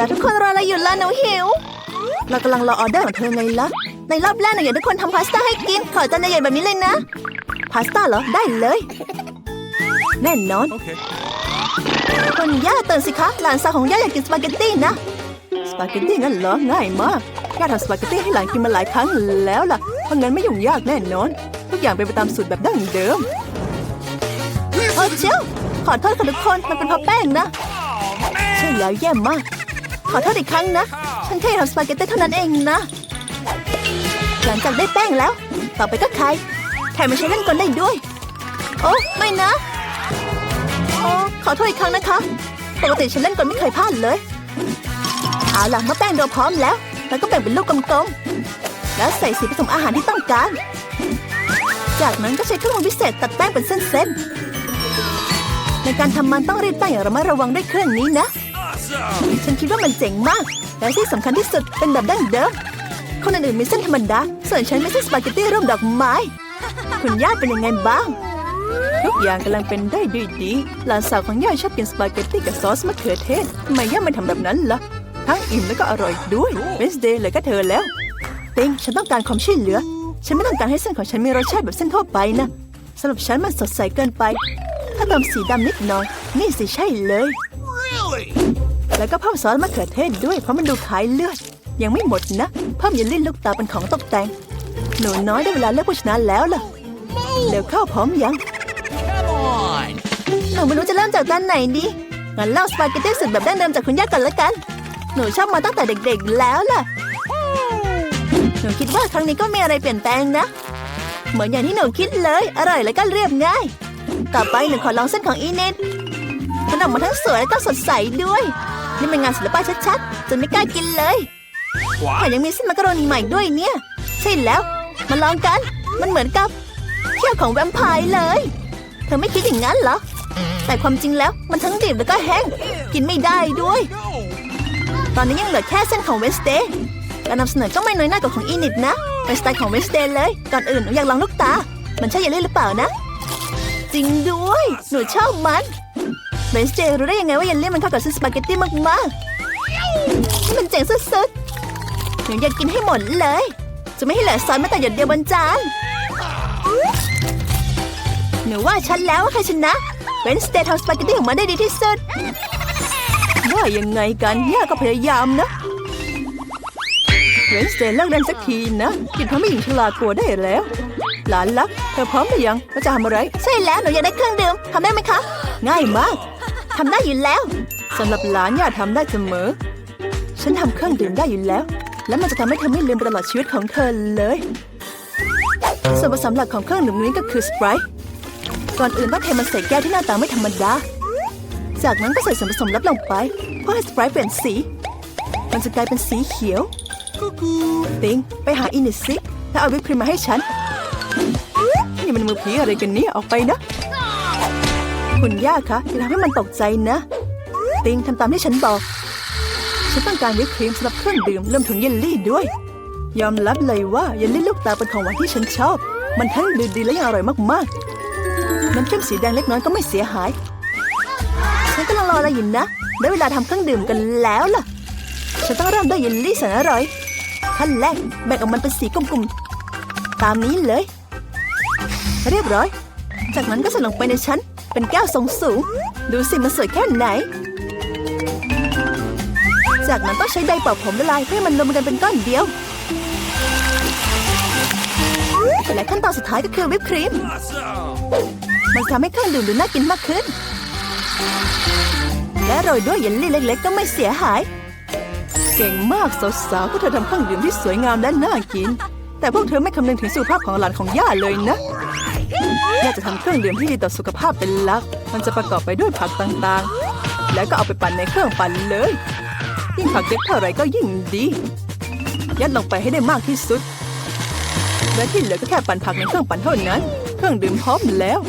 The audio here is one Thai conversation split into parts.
แล้วทุกคนรออะไรอยู่ล่ะหนูหิว เรากำลังรอออเดอร์ของเธอไงล่ะ ในรอบแรกหนูอยากให้ทุกคนทำพาสต้าให้กิน ขอจานใหญ่ๆแบบนี้เลยนะ พาสต้าเหรอ ได้เลย แน่นอน Okay. คุณย่าตื่นสิคะ หลานสาวของย่าอยากกินสปาเกตตี้นะ สปาเกตตี้งั้นเหรอ ง่ายมาก ย่าทำสปาเกตตี้ให้หลานกินมาหลายครั้งแล้วล่ะ เพราะงั้นไม่ยุ่งยากแน่นอน ทุกอย่างเป็นไปตามสูตรแบบดั้งเดิมโอ้เจ้าขอโทษค่ะทุกคน มันเป็นเพราะแป้งนะ ใช่แล้วแย่มาก ขอโทษอีกครั้งนะ ฉันแค่ทำสปาเกตตี้เท่านั้นเองนะ หลังจากได้แป้งแล้ว ต่อไปก็ไข่ไข่มาใช้เล่นกลได้ด้วย โอ้ไม่นะโอ้ขอโทษอีกครั้งนะคะ ปกติฉันเล่นกลไม่เคยพลาดเลย เอาล่ะเมื่อแป้งโดพร้อมแล้วแล้วก็แบ่งเป็นลูกกลมๆ แล้วใส่สีผสมอาหารที่ต้องการ จากนั้นก็ใช้เครื่องมือพิเศษตัดแป้งเป็นเส้นๆ ในการทำมันต้องรีดแป้งอย่างระมัดระวังด้วยเครื่องนี้นะ ฉันคิดว่ามันเจ๋งมาก และที่สำคัญที่สุดเป็นแบบดั้งเดิม คนอื่นๆมีเส้นธรรมดา ส่วนฉันไม่ใช่สปาเกตตี้รูปดอกไม้ คุณย่าเป็นยังไงบ้าง ทุกอย่างกำลังเป็นได้ด้วยดี หลานสาวของย่าชอบกินสปาเกตตี้กับซอสมะเขือเทศทำไมย่าไม่ทำแบบนั้นล่ะ ทั้งอิ่มและก็อร่อยด้วยเวสเดย์เลยก็เธอแล้วติงฉันต้องการความช่วยเหลือ ฉันไม่ต้องการให้เส้นของฉันมีรสชาติแบบเส้นทั่วไปนะสำหรับฉันมันสดใสเกินไป ถ้าเติมสีดำนิดหน่อย นี่สิใช่เลย Really? แล้วก็เพิ่มซอสมะเขือเทศด้วยเพราะมันดูคล้ายเลือด ยังไม่หมดนะ เพิ่มเยลลี่ลูกตาเป็นของตกแต่ง หนูน้อยได้เวลาเลือกผู้ชนะแล้วล่ะเดี๋ยวเข้าพร้อมยัง Come on. หนูไม่รู้จะเริ่มจากด้านไหนดีงั้นเล่าสปาเกตตี้สูตรแบบดั้งเดิมจากคุณย่าก่อนละกัน หนูชอบมาตั้งแต่เด็กๆแล้วล่ะ หนูคิดว่าครั้งนี้ก็มีอะไรเปลี่ยนแปลงนะ เหมือนอย่างที่หนูคิดเลย อร่อยและก็เรียบง่าย ต่อไปหนูขอลองเส้นของอีเนตมันออกมาทั้งสวยและก็สดใสด้วย นี่เป็นงานศิลปะชัดๆ จนไม่กล้ากินเลยแถม What? ยังมีเส้นมักกะโรนีใหม่ด้วยเนี่ย ใช่แล้ว มาลองกัน มันเหมือนกับเที่ยวของแวมไพร์เลย เธอไม่คิดอย่างนั้นเหรอ แต่ความจริงแล้วมันทั้งดิบแล้วก็แห้ง กินไม่ได้ด้วย No. ตอนนี้ยังเหลือแค่เส้นของเวสเดย์การนำเสนอก็ไม่น้อยหน้ากว่าของอีนิดนะ เป็นสไตล์ของเวสเดย์เลย ก่อนอื่นหนูอยากลองลูกตา มันใช่เยลลี่หรือเปล่านะ จริงด้วย หนูชอบมัน เวสเดย์รู้ได้ยังไงว่าเยลลี่มันเข้ากับเส้นสปาเกตตี้มากๆนี่มันเจ๋งสุดๆหนูอยากกินให้หมดเลย จะไม่ให้เหลือซอสแม้แต่หยดเดียวบนจานหนูว่าฉันแล้วว่าใครชนะเวนสเดย์ทำสปาเกตตี้ออกมาได้ดีที่สุดว่ายังไงกันย่าก็พยายามนะเวนสเดย์เลิกเล่นสักทีนะกินทำให้หญิงชราตัวได้แล้ว หลานรัก เธอพร้อมหรือยังว่าจะทำอะไร ใช่แล้ว หนูอยากได้เครื่องดื่มทำได้ไหมคะ ง่ายมาก ทำได้อยู่แล้วสำหรับหลานย่าทำได้เสมอ ฉันทำเครื่องดื่มได้อยู่แล้ว และมันจะทำให้เธอไม่ลืมไปตลอดชีวิตของเธอเลย ส่วนผสมหลักของเครื่องดื่มนี้ก็คือสไปร์ก่อนอื่นต้องเทมันใส่แก้วที่หน้าตาไม่ธรรมดา จากนั้นก็ใส่ส่วนผสมลับลงไปเพื่อให้สไปร์เปลี่ยนสี มันจะกลายเป็นสีเขียวติงไปหาอินิสซิแล้วเอาวิปครีมมาให้ฉัน นี่มันมือผีอะไรกันเนี่ยออกไปนะ คุณย่าคะอย่าทำให้มันตกใจนะ ติงทำตามที่ฉันบอก ฉันต้องการวิปครีมสำหรับเครื่องดื่มเรวมถึงเยลลี่ด้วย ยอมรับเลยว่าเยลลี่ลูกตาเป็นของหวานที่ฉันชอบ มันทั้งดูดีและยังอร่อยมากๆ น้ำเข้มสีแดงเล็กน้อยก็ไม่เสียหาย ฉันกำลังรออะไรอยู่นะ ได้เวลาทำเครื่องดื่มกันแล้วล่ะ ฉันต้องเริ่มด้วยเยลลี่แสนอร่อย ขั้นแรกแบ่งออกมันเป็นสีกลมๆ ตามนี้เลย เรียบร้อย จากนั้นก็ใส่ลงไปในชั้น เป็นแก้วทรงสูง ดูสิมันสวยแค่ไหน จากนั้นต้องใช้ไดร์เป่าผมละลายเพื่อให้มันรวมกันเป็นก้อนเดียว และขั้นตอนสุดท้ายก็คือวิปครีม มันทำให้เครื่องดื่มดูน่ากินมากขึ้น และโรยด้วยเยลลี่เล็ก ๆ ก็ไม่เสียหาย เก่งมากสาวๆพวกเธอทำเครื่องดื่มที่สวยงามและน่ากิน แต่พวกเธอไม่คำนึงถึงสุขภาพของหลานของย่าเลยนะ ย่าจะทำเครื่องดื่มที่ดีต่อสุขภาพเป็นหลัก มันจะประกอบไปด้วยผักต่างๆ แล้วก็เอาไปปั่นในเครื่องปั่นเลย ยิ่งผักเยอะเท่าไหร่ก็ยิ่งดี ยัดลงไปให้ได้มากที่สุด และที่เหลือก็แค่ปั่นผักในเครื่องปั่นเท่านั้น เครื่องดื่มพร้อมแล้ว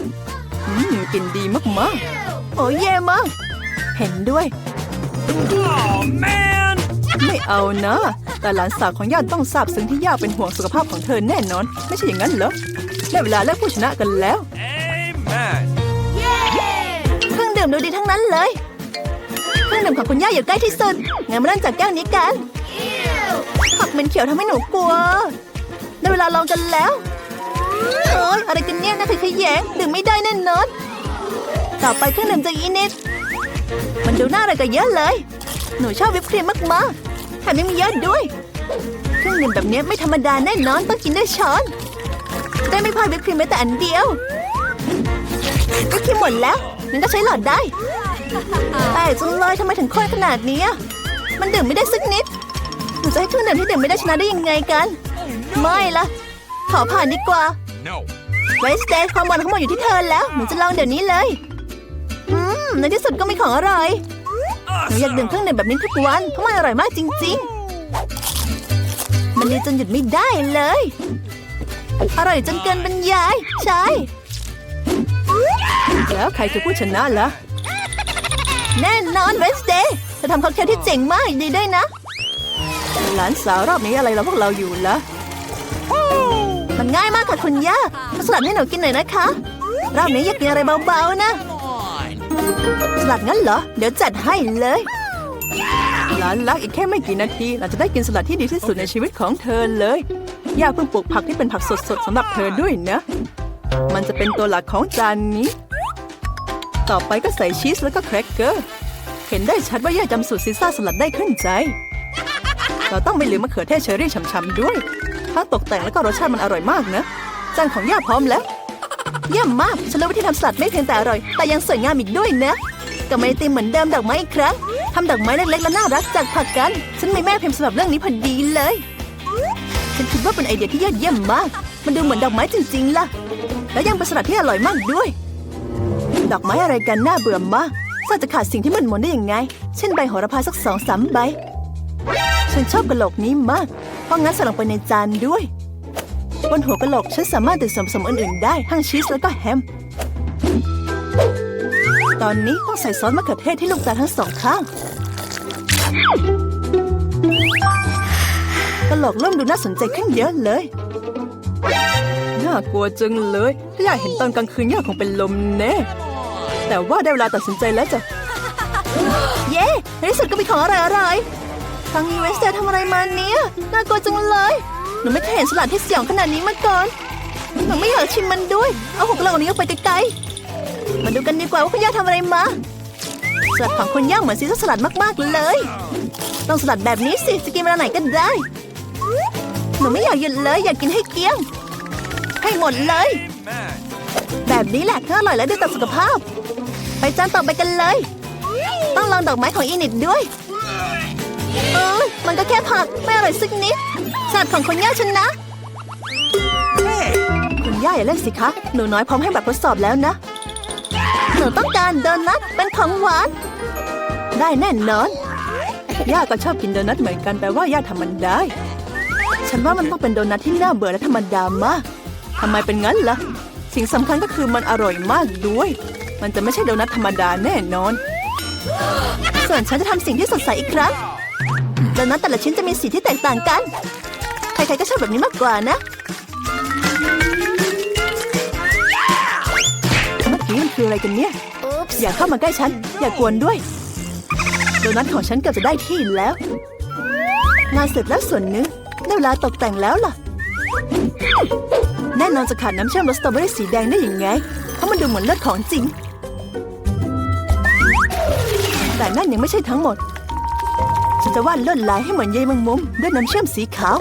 อืมกลินดีมากๆ โอ้ยแย่มาก เห็นด้วย Oh man. ไม่เอานะ แต่หลานสาวของย่าต้องทราบซึ้งที่ย่าเป็นห่วงสุขภาพของเธอแน่นอน ไม่ใช่อย่างนั้นเหรอ ได้เวลาเลือกผู้ชนะกันแล้ว Amen. เครื่องดื่มดูดีทั้งนั้นเลย เครื่องดื่มของคุณย่าอยู่ใกล้ที่สุด งั้นมาเริ่มจากแก้วนี้กันผักเหม็นเขียวทำให้หนูกลัว ได้เวลาลองกันแล้วโอ้ยอะไรกันเนี่ยน่าขยแยงดื่มไม่ได้แน่นอนต่อไปเครื่องดื่มจากอีนิด มันดูน่าอร่อยกว่าเยอะเลย หนูชอบวิปครีมมากๆแถมยังมีเยอะด้วย เครื่องดื่มแบบนี้ไม่ธรรมดาแน่นอนต้องกินด้วยช้อน ได้ไม่พลาดวิปครีมแม้แต่อันเดียววิปครีมหมดแล้วงั้นก็ใช้หลอดได้แต่จังเลยทำไมถึงข้นขนาดนี้อะมันดื่มไม่ได้สักนิดหนูจะให้เครื่องดื่มที่ดื่มไม่ได้ชนะได้ยังไงกัน ไม่ละขอผ่านดีกว่า No. เวสเดย์ความหวานทั้งหมดอยู่ที่เธอแล้วหนูจะลองเดี๋ยวนี้เลย อืมในที่สุดก็มีของอร่อยหนูอยากดื่มเครื่องดื่มแบบนี้ทุกวันเพราะมันอร่อยมากจริง ๆ มันดีจนหยุดไม่ได้เลย อร่อยจนเกินบรรยาย ใช่ แล้วใครคือผู้ชนะล่ะ แน่นอนเวสเดย์เธอทำค็อกเทลที่เจ๋งมากดีด้วยนะ หลานสาวรอบนี้อะไรเราพวกเราอยู่ละมันง่ายมากค่ะคุณย่าสลัดให้หนูกินหน่อยนะคะ รอบนี้อยากกินอะไรเบาๆนะสลัดงั้นเหรอ เดี๋ยวจัดให้เลยหลานรักอีกแค่ไม่กี่นาทีเราจะได้กินสลัดที่ดีที่สุดในชีวิตของเธอเลย ย่าเพิ่งปลูกผักที่เป็นผักสดๆสำหรับเธอด้วยนะ มันจะเป็นตัวหลักของจานนี้ ต่อไปก็ใส่ชีสแล้วก็แครกเกอร์ เห็นได้ชัดว่าย่าจำสูตรซีซ่าสลัดได้ขึ้นใจ เราต้องไม่ลืมมะเขือเทศเชอรี่ฉ่ำๆด้วยทั้งตกแต่งแล้วก็รสชาติมันอร่อยมากนะ จานของย่าพร้อมแล้ว เยี่ยมมาก ฉันรู้วิธีทำสลัดไม่เพียงแต่อร่อย แต่ยังสวยงามอีกด้วยนะกับไมติมเหมือนเดิมดอกไม้อีกครั้งทำดอกไม้เล็กๆและน่ารักจากผักกัน ฉันมีแม่พิมพ์สำหรับเรื่องนี้พอดีเลย ฉันคิดว่าเป็นไอเดียที่ยอดเยี่ยมมาก มันดูเหมือนดอกไม้จริงๆล่ะ และยังเป็นสลัดที่อร่อยมากด้วย ดอกไม้อะไรกันน่าเบื่อมากสลัดจะขาดสิ่งที่มันมนได้ยังไง เช่นใบโหระพาสักสองสามใบ ฉันชอบกระโหลกนี้มาก เพราะงั้นใส่ลงไปในจานด้วย บนหัวกะโหลกฉันสามารถติดส่วนผสมอื่นๆได้ ทั้งชีสแล้วก็แฮม ตอนนี้ต้องใส่ซอสมะเขือเทศที่ลูกตาทั้งสองข้าง กะโหลกเริ่มดูน่าสนใจขึ้นเยอะเลย น่ากลัวจังเลย ถ้าอยากเห็นตอนกลางคืนย่าคงเป็นลมแน่ แต่ว่าได้เวลาตัดสินใจแล้วจ้ะ เย้ในที่สุดก็มีของอร่อยๆทางนี้เวสเตอร์ทำอะไรมาเนี่ย น่ากลัวจังเลย หนูไม่เคยเห็นสลัดที่สยองขนาดนี้มาก่อน หนูไม่อยากชิมมันด้วย เอาหกเหล่านี้ออกไปไกลๆ มาดูกันดีกว่าว่าคุณย่าทำอะไรมา สลัดของคุณย่าเหมือนซีซ่าสลัดมากๆเลย ต้องสลัดแบบนี้สิ จะกินเวลาไหนก็ได้ หนูไม่อยากหยุดเลยอยากกินให้เกลี้ยง ให้หมดเลย แบบนี้แหละทั้งอร่อยและดีต่อสุขภาพ ไปจานต่อไปกันเลย ต้องลองดอกไม้ของอีนิดด้วยเออมันก็แค่ผักไม่อร่อยสักนิดสลัดของคุณย่าฉันนะคุณย่าอย่าเล่นสิคะ หนูน้อยพร้อมให้แบบทดสอบแล้วนะ หนูต้องการโดนัทเป็นของหวาน ได้แน่นอน ย่าก็ชอบกินโดนัทเหมือนกันแปลว่าย่าทำมันได้ ฉันว่ามันต้องเป็นโดนัทที่น่าเบื่อและธรรมดามากทำไมเป็นงั้นล่ะ สิ่งสำคัญก็คือมันอร่อยมากด้วย มันจะไม่ใช่โดนัทธรรมดาแน่นอน ส่วนฉันจะทำสิ่งที่สดใสอีกครั้ง โดนัทแต่ละชิ้นจะมีสีที่แตกต่างกัน ใครๆก็ชอบแบบนี้มากกว่านะเมื่อกี้มันคืออะไรกันเนี่ย อย่าเข้ามาใกล้ฉัน อย่ากวนด้วย โดนัทของฉันเกือบจะได้ที่แล้ว งานเสร็จแล้วส่วนหนึ่ง ได้เวลาตกแต่งแล้วล่ะ แน่นอนจะขาดน้ำเชื่อมรสสตรอเบอรี่สีแดงได้ยังไง เพราะมันดูเหมือนเลือดของจริง แต่นั่นยังไม่ใช่ทั้งหมด ฉันจะวาดลวดลายให้เหมือนใยแมงมุมด้วยน้ำเชื่อมสีขาว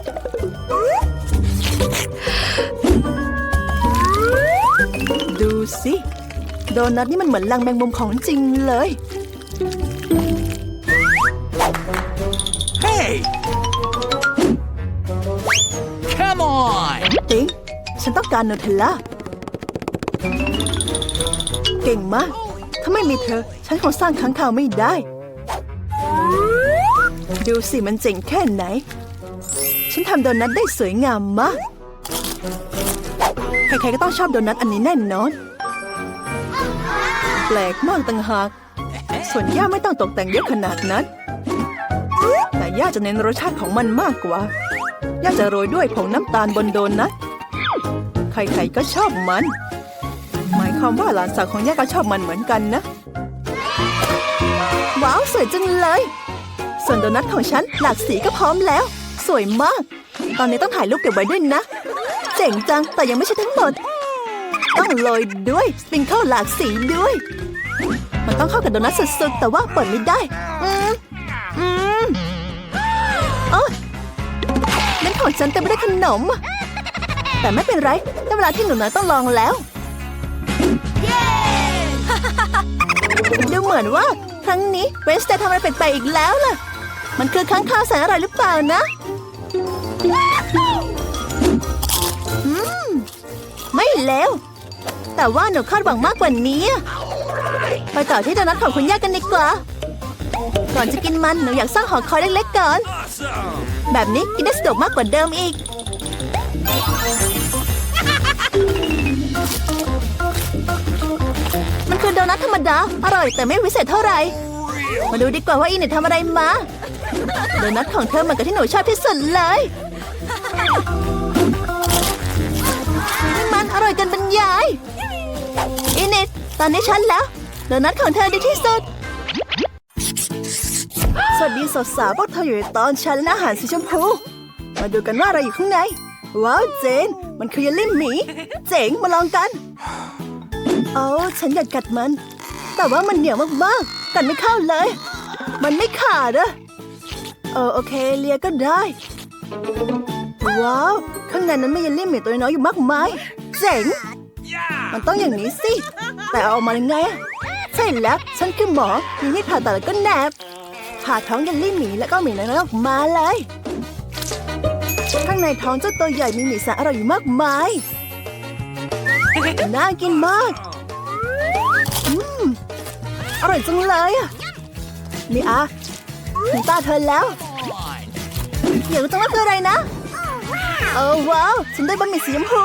ดูสิ โดนัทนี่มันเหมือนลังแมงมุมของจริงเลย Hey. Come on. ติ๊งฉันต้องการนูเทลล่า เก่งมาก ถ้าไม่มีเธอ ฉันคงสร้างค้างคาวไม่ได้ ดูสิมันเจ๋งแค่ไหน ฉันทำโดนัทได้สวยงามมาก ใครๆก็ต้องชอบโดนัทอันนี้แน่นอน แปลกมากต่างหาก ส่วนย่าไม่ต้องตกแต่งเยอะขนาดนั้น แต่ย่าจะเน้นรสชาติของมันมากกว่า ย่าจะโรยด้วยผงน้ำตาลบนโดนัทใครๆก็ชอบมัน หมายความว่าหลานสาวของย่าก็ชอบมันเหมือนกันนะ ว้าวสวยจังเลย ส่วนโดนัทของฉันหลากสีก็พร้อมแล้ว สวยมาก ตอนนี้ต้องถ่ายรูปเก็บไว้ด้วยนะ เจ๋งจังแต่ยังไม่ใช่ทั้งหมด ต้องโรยด้วยสปริงเกิลหลากสีด้วย มันต้องเข้ากับโดนัทสุดๆแต่ว่าเปิดไม่ได้ อืมอืมโอ้ ของฉันเต็มไปด้วยขนม แต่ไม่เป็นไรได้เวลาที่หนูน้อยต้องลองแล้ว ดูเหมือนว่า ครั้งนี้เวสจะทำอะไรแปลกๆอีกแล้วล่ะ มันคือค้างคาวแสนอร่อยหรือเปล่านะอืมไม่แล้วแต่ว่าหนูคาดหวังมากกว่านี้ ไปต่อที่โดนัทของคุณย่ากันดีกว่า ก่อนจะกินมันหนูอยากสร้างหอคอยเล็กๆก่อน Awesome. แบบนี้กินได้สะดวกมากกว่าเดิมอีก มันคือโดนัทธรรมดา อร่อยแต่ไม่วิเศษเท่าไหร่ มาดูดีกว่าว่าอีเน็ตทำอะไรมา โดนัทของเธอเหมือนกับที่หนูชอบที่สุดเลยนี่มันอร่อยกินบรรยายอีเน็ตตอนนี้ฉันแล้ว โดนัทของเธอดีที่สุด สวัสดีสาวพวกเธออยู่ในตอนฉันและอาหารสีชมพู มาดูกันว่าอะไรอยู่ข้างใน ว้าวเจน มันคือเยลลี่หมี เจ๋งมาลองกัน เอาฉันอยากกัดมัน แต่ว่ามันเหนียวมากๆ กัดไม่เข้าเลย มันไม่ขาดอะเออโอเคเลียก็ได้ ว้าว ข้างในนั้นมีเยลลี่หมีตัวน้อยอยู่มากมาย เจ๋ง มันต้องอย่างนี้สิ แต่เอาออกมายังไงอะใช่แล้วฉันคือหมอมีมีดผ่าตัดแล้วก็แนบ ผ่าท้องเยลลี่หมีแล้วก็หมีน้อยออกมาเลย ข้างในท้องเจ้าตัวใหญ่มีหมีแสนอร่อยอยู่มากมาย น่ากินมาก อืม อร่อยจังเลยอะนี่อะถึงตาเธอแล้ว On. อยากรู้จังว่าคืออะไรนะเออว้าวฉันได้บะหมี่สีชมพู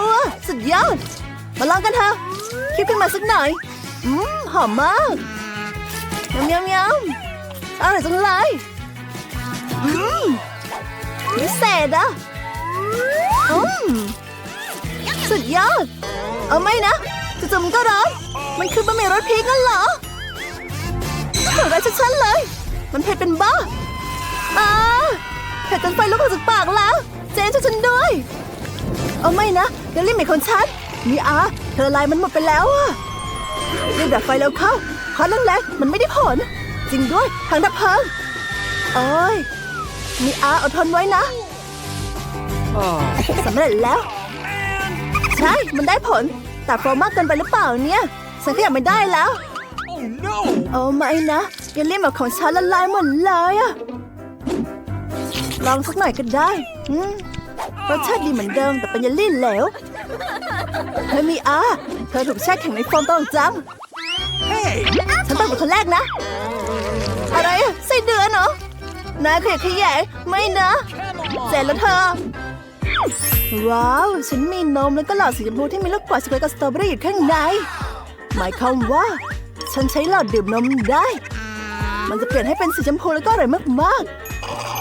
สุดยอด มาลองกันเถอะคิดขึ้นมาสักหน่อย อืม หอมมากยำยำยำ อร่อยจังเลยอืมพิเศษอะอืมสุดยอด เอาไม่นะจู่ๆมันก็ร้อนมันคือบะหมี่รสพริกนั่นเหรอถูกใจชัดๆเลย มันเผ็ดเป็นบ้าอ่าเผ็ดจนไฟลุกออกจากปากแล้ว เจนช่วยฉันด้วย เอาไม่นะเดลลี่เมคของฉันนี่อาเธอละลายมันหมดไปแล้วอะรีบดับไฟแล้วเข้าควันแรงๆมันไม่ได้ผล จริงด้วยทางดับเพลิงโอ้ยนี่อาอดทนไว้นะสำเร็จแล้ว ใช่ มันได้ผล แต่โฟมมากเกินไปหรือเปล่าเนี่ย ฉันขยับไม่ได้แล้ว Oh no. เอาไม่นะเยลลี่หมกของฉันละลายหมดเลยอะลองสักหน่อยก็ได้รสชาติดีเหมือนเดิมแต่เป็นเยลลี่เหลวเธอมีอา เธอถูกแช่แข็งในโฟมตลอดจัง ฉันต้องเป็นคนแรกนะ อะไรไส้เดือนเหรอนายขยะแขยงไม่นะเสร็จแล้วเธอ ว้าว ฉันมีนมแล้วก็หลอดสีชมพูที่มีลูกกวาดสกอยกับสตรอเบอรี่อยู่ข้างใน หมายความว่า ฉันใช้หลอดดื่มนมได้ มันจะเปลี่ยนให้เป็นสีชมพูแล้วก็อร่อยมาก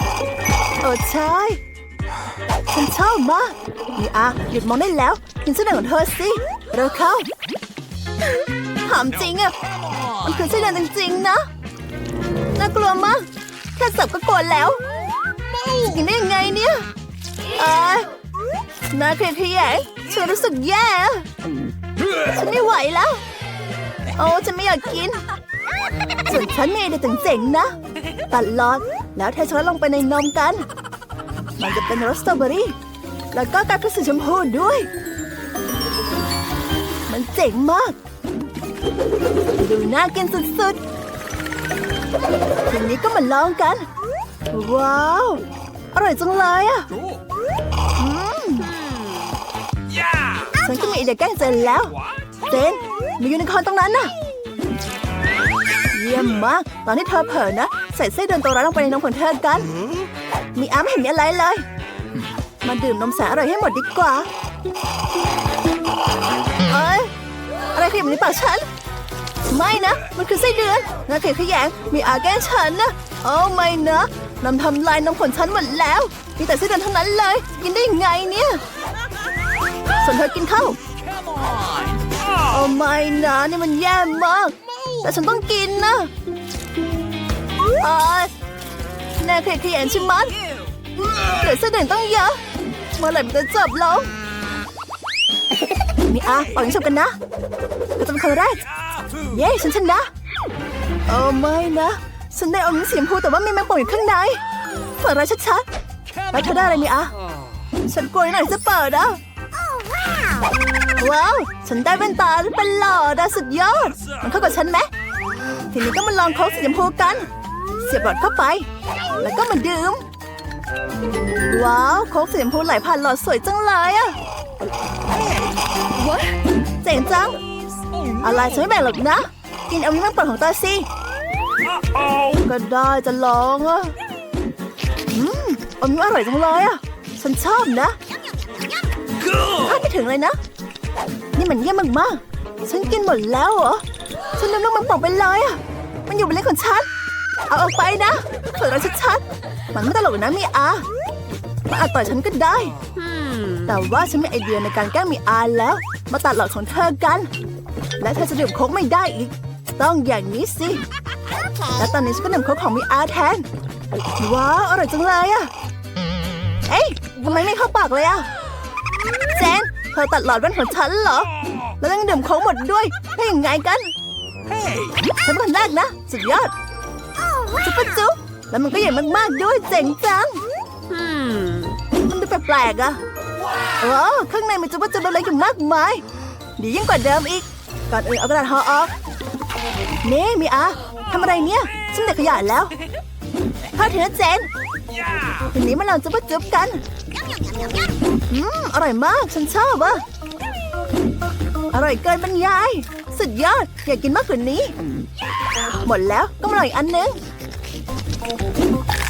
ๆโอ้ใช่ฉันชอบมากนี่อะหยุดมองได้แล้วกินเส้นของเธอสิ เร็วเข้า ถามจริงอะมันคือไส้เดือนจริงๆนะน่ากลัวมากแค่สับก็กลัวแล้วจะกินได้ยังไงเนี่ยเอ้ยน่าเครียดขยงฉันรู้สึกแย่ฉันไม่ไหวแล้ว โอ้ฉันไม่อยากกินส่วนฉันมีไอเดียเจ๋งๆนะตัดหลอดแล้วเทช็อกโกแลตลงไปในนมกัน มันจะเป็นรสสตรอเบอรี่ แล้วก็กลายเป็นสีชมพูด้วย มันเจ๋งมาก ดูน่ากินสุดๆ ทีนี้ก็มาลองกัน ว้าว อร่อยจังเลยอะ Cool. อืม Yeah. ฉันก็มีไอเดียแกล้งเจนแล้ว What? เจนมียูนิคอร์นตรงนั้นน่ะ เยี่ยมมาก ตอนที่เธอเผลอนะ ใส่ไส้เดือนตัวร้ายลงไปในนมของเธอกัน มีอ้ำเห็นมีอะไรเลย มาดื่มนมแสนอร่อยให้หมดดีกว่า เอ้ย อะไรขยับในปากฉัน ไม่นะ มันคือไส้เดือนน่าเกลียดขยงมีอาแกล้งฉันนะโอ้ไม่นะนำทำลายนมของฉันหมดแล้ว มีแต่ไส้เดือนเท่านั้นเลย กินได้ยังไงเนี่ยส่วนเธอกินข้าว Come on. โอ้ไม่นะนี่มันแย่มาก แต่ฉันต้องกินนะเอ้ยน่าเครียดขยันชิมันเหลือเส้นหนึ่งต้องเยอะเมื่อไหร่มันจะจบลง มีอาปล่อยยิงฉุบกันนะก็จะเป็นคนแรก Yahoo! เย้ฉันชนะเออไม่นะ ฉันได้เอาเงินสีชมพูแต่ว่ามีแมงป่องอยู่ข้างในฝันร้ายชัดๆไปเธอได้อะไรนี่อะฉันกลัวหน่อยจะเปิดอะว้าว ฉันได้แว่นตาเป็นหล่อดาสุดยอด มันเข้ากับฉันไหมทีนี้ก็มาลองโค้กสีชมพูกัน เสียบหลอดเข้าไป แล้วก็มาดื่ม ว้าว โค้กสีชมพูไหลผ่านหลอดสวยจังเลยอะ ว้าเจ๋งจังอะไรฉันไม่แบ่งหรอกนะ กินเอาเรื่องเปิดของตาสิก็ได้จะลองอะอืมอมยิ้มอร่อยจังเลยอะ ฉันชอบนะคาดไม่ถึงเลยนะ นี่มันเยี่ยมมากๆฉันกินหมดแล้วเหรอ ฉันลืมลูกมันป่องไปเลยอะ มันอยู่บนเล็กของฉัน เอาออกไปนะเผื่อเราชัดๆมันไม่ตลกนะมีอามาอาจต่อยฉันก็ได้ แต่ว่าฉันมีไอเดียในการแกล้งมีอาแล้ว มาตัดหลอดของเธอกัน และเธอจะดื่มโค้กไม่ได้อีก ต้องอย่างนี้สิและตอนนี้ฉันก็ดื่มโค้กของมีอาแทน ว้าวอร่อยจังเลยอะเอ้ยทำไมไม่เข้าปากเลยอะเจนเธอตัดหลอดแว่นของฉันเหรอ แล้วยังดื่มโค้กหมดด้วยได้ยังไงกัน Hey! ฉันเป็นคนแรกนะ สุดยอดจุ๊บปะจุ๊บแล้วมันก็ใหญ่มากๆด้วยเจ๋งจัง มันดูแปลกๆอะ โอ้ข้างในมันจุ๊บปะจุ๊บอะไรอยู่มากมาย ดียิ่งกว่าเดิมอีก ก่อนอื่นเอากระดาษห่อออกนี่มีอาทำอะไรเนี่ยฉันเด็กขยะแล้วข้าเถือเจน Yeah! ทีนี้มาลองจุ๊บจุ๊บกันอืมอร่อยมากฉันชอบอะอร่อยเกินบรรยาย สุดยอด อยากกินมากกว่านี้ หมดแล้วก็มาลองอีกอันนึง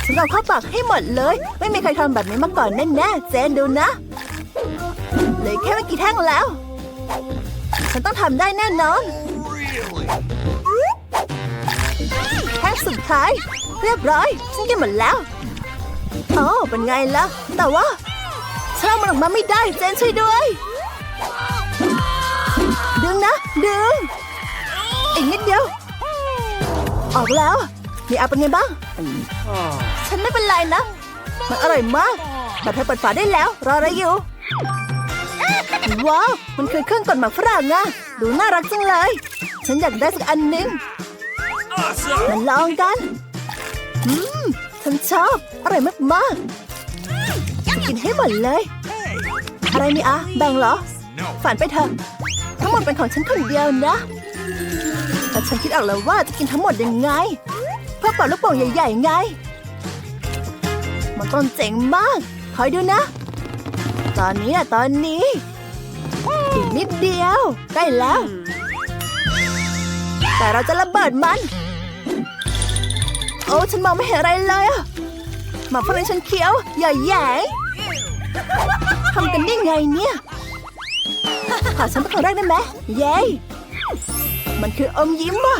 ฉันเอาข้าปากให้หมดเลย ไม่มีใครทำแบบนี้มาก่อนแน่ๆเจนดูนะ เหลือแค่ไม่กี่แท่งแล้ว ฉันต้องทำได้แน่นอน Really? แท่งสุดท้าย เรียบร้อย ฉันกินหมดแล้วโอ้เป็นไงล่ะ แต่ว่าฉันเอามันออกมาไม่ได้เจนช่วยด้วย ดึงนะ ดึง อีกนิดเดียว ออกแล้ว มีอาเป็นไงบ้าง ฉันไม่เป็นไรนะ มันอร่อยมาก แบบเธอเปิดฝาได้แล้ว รออะไรอยู่ ว้าว มันคือเครื่องกดหมากฝรั่งอะดูน่ารักจังเลย ฉันอยากได้สักอันหนึง Awesome! มาลองกัน อืม ฉันชอบ อร่อยมากๆจะกินให้หมดเลย Hey! อะไรนี่อะแบ่งเหรอ No. ฝันไปเถอะ ทั้งหมดเป็นของฉันคนเดียวนะ แต่ฉันคิดออกแล้วว่าจะกินทั้งหมดยังไง เพื่อเป่าลูกโป่งใหญ่ๆไง มันต้องเจ๋งมาก คอยดูนะ ตอนนี้นะตอนนี้ อีกนิดเดียว ใกล้แล้ว แต่เราจะระเบิดมัน โอ้ฉันมองไม่เห็นอะไรเลยอะหมาฝรั่งฉันเคี้ยวอย่าแหย่ทำกันได้ไงเนี่ยขอฉันเป็นคนแรกได้ไหมเย้มันคืออมยิ้มว่ะ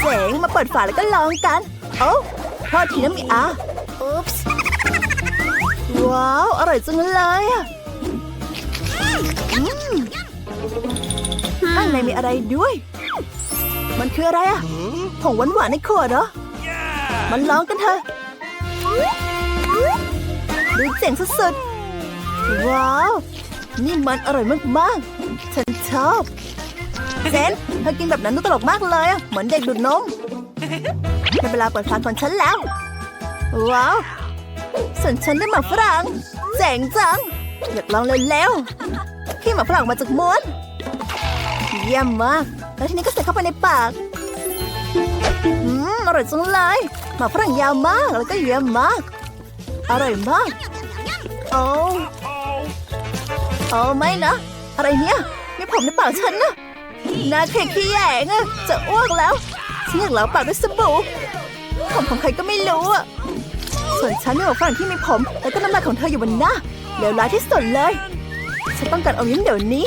เจ๋งมาเปิดฝาแล้วก็ลองกัน โอ้โทษทีนะมีอาอุ๊ปส์ว้าว อร่อยจังเลยอะอืม ข้างในมีอะไรด้วย มันคืออะไรอะผงหวานหวานๆในขวดเหรอ Yeah! มันลองกันเถอะ ดูเจ๋งสุดๆ ว้าว นี่มันอร่อยมากๆ ฉันชอบเซนเธอกินแบบนั้นดูตลกมากเลยอะเหมือนเด็กดูดนมได้เวลาเปิดฝาของฉันแล้ว ว้าวส่วนฉันได้หมากฝรั่งเจ๋งจังอยากลองเร็ว ๆขี้หมาฝรั่งมาจากม้วนเยี่ยมมาก แล้วทีนี้ก็ใส่เข้าไปในปากอืมอร่อยจังเลยหมาฝรั่งยาวมากแล้วก็เยี่ยมมาก อร่อยมาก โอ้โอ้ไม่นะ อะไรเนี่ยมีผมในปากฉันนะน่าเกลียดขี้แยงอะจะอ้วกแล้วฉันอยากล้างปากด้วยสบู่ผมของใครก็ไม่รู้อะส่วนฉันมีหมวกฝรั่งที่มีผม แล้วก็น้ำลายของเธออยู่บนหน้าเลวร้ายที่สุดเลย ฉันต้องการอมยิ้มเดี๋ยวนี้